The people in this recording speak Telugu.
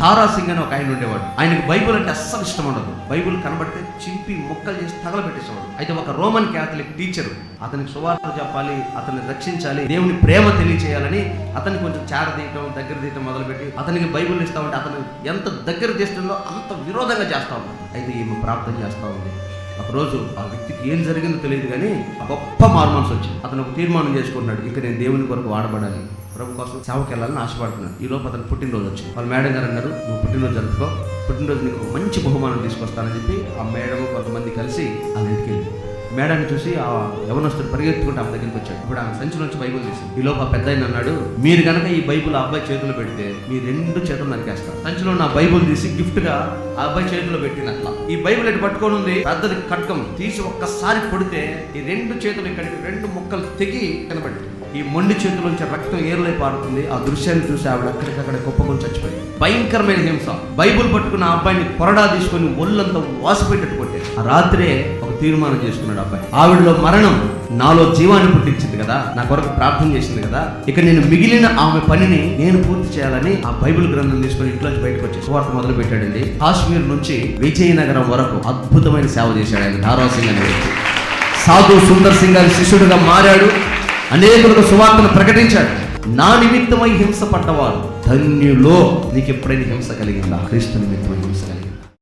తారా సింగ్ అని ఒక ఆయన ఉండేవాడు. ఆయనకు బైబిల్ అంటే అస్సలు ఇష్టం ఉండదు. బైబిల్ కనబడితే చింపి మొక్కలు చేసి తగలబెట్టేసేవాడు. అయితే ఒక రోమన్ క్యాథలిక్ టీచర్ అతనికి సువార్త చెప్పాలి అతన్ని రక్షించాలి దేవుని ప్రేమ తెలియచేయాలని అతన్ని కొంచెం చేరదీయటం దగ్గర తీయటం మొదలుపెట్టి అతనికి బైబిల్ ఇస్తా ఉంటే అతను ఎంత దగ్గర తీస్తుందో అంత విరోధంగా చేస్తా ఉన్నాడు. అయితే ఈమె ప్రార్థన చేస్తా ఉంది. ఒకరోజు ఆ వ్యక్తికి ఏం జరిగిందో తెలియదు కానీ గొప్ప మార్మల్స్ వచ్చింది అతను ఒక తీర్మానం చేసుకుంటున్నాడు ఇంకా నేను దేవుని కొరకు వాడబడాలి. ప్రభు కోసం సేవకి వెళ్ళాలని ఆశపడుతున్నాడు. ఈ లోపు అతను పుట్టినరోజు వచ్చింది. వాళ్ళ మేడం గారు అన్నారు నువ్వు పుట్టినరోజు జరుపుకో. పుట్టినరోజు నీకు మంచి బహుమానం తీసుకొస్తానని చెప్పి ఆ మేడం కొంతమంది కలిసి వాళ్ళ ఇంటికి వెళ్ళి మేడాన్ని చూసి ఆ యవనస్తుడు పరిగెత్తుకుంటే ఆమె దగ్గరికి వచ్చాడు. ఇప్పుడు ఆమె సంచి నుంచి బైబుల్ తీసింది. ఈ లోపు పెద్ద ఆయన అన్నాడు మీరు కనుక ఈ బైబుల్ ఆ అబ్బాయి చేతిలో పెడితే మీ రెండు చేతులు నరికేస్తారు సంచిలో నా బైబుల్ తీసి గిఫ్ట్గా ఆ అబ్బాయి చేతిలో పెట్టినట్ల. ఈ బైబిల్ ఎటు పట్టుకొని ఉంది? పెద్దది కట్కం తీసి ఒక్కసారి కొడితే ఈ రెండు చేతులు ఇక్కడికి రెండు ముక్కలు తెగి కనబడి ఈ మొండి చేతిలోంచి రక్తం ఏరులై పారుతుంది. ఆ దృశ్యాన్ని చూసి ఆవిడ అక్కడికక్కడ కుప్పకొని చచ్చిపోయింది. భయంకరమైన హింస. బైబుల్ పట్టుకున్న ఆ అబ్బాయిని కొరడా తీసుకొని ఒళ్ళంతా వాసిపెట్టట్టు కొట్టే ఆ రాత్రే తీర్మానం చేసుకున్నాడు అబ్బాయి. ఆవిడలో మరణం నాలో జీవాన్ని పుట్టించింది కదా నా కొరకు ప్రార్థన చేసింది కదా ఇక నేను మిగిలిన ఆమె పనిని నేను పూర్తి చేయాలని ఆ బైబిల్ గ్రంథం తీసుకొని ఇంట్లోంచి బయటకు వచ్చి సువార్త మొదలు పెట్టాడండి కాశ్మీర్ నుంచి విజయనగరం వరకు అద్భుతమైన సేవ చేశాడు ఆయన దారా సింగ్ అనే వ్యక్తి సాధు సుందర్ సింగ్ గారి శిష్యుడిగా మారాడు. అనేకులకు సువార్తను ప్రకటించాడు. నా నిమిత్తమై హింస పడ్డవారు ధన్యులో నీకు ఎప్పుడైనా హింస కలిగిందా? క్రీస్తు నిమిత్తమై హింస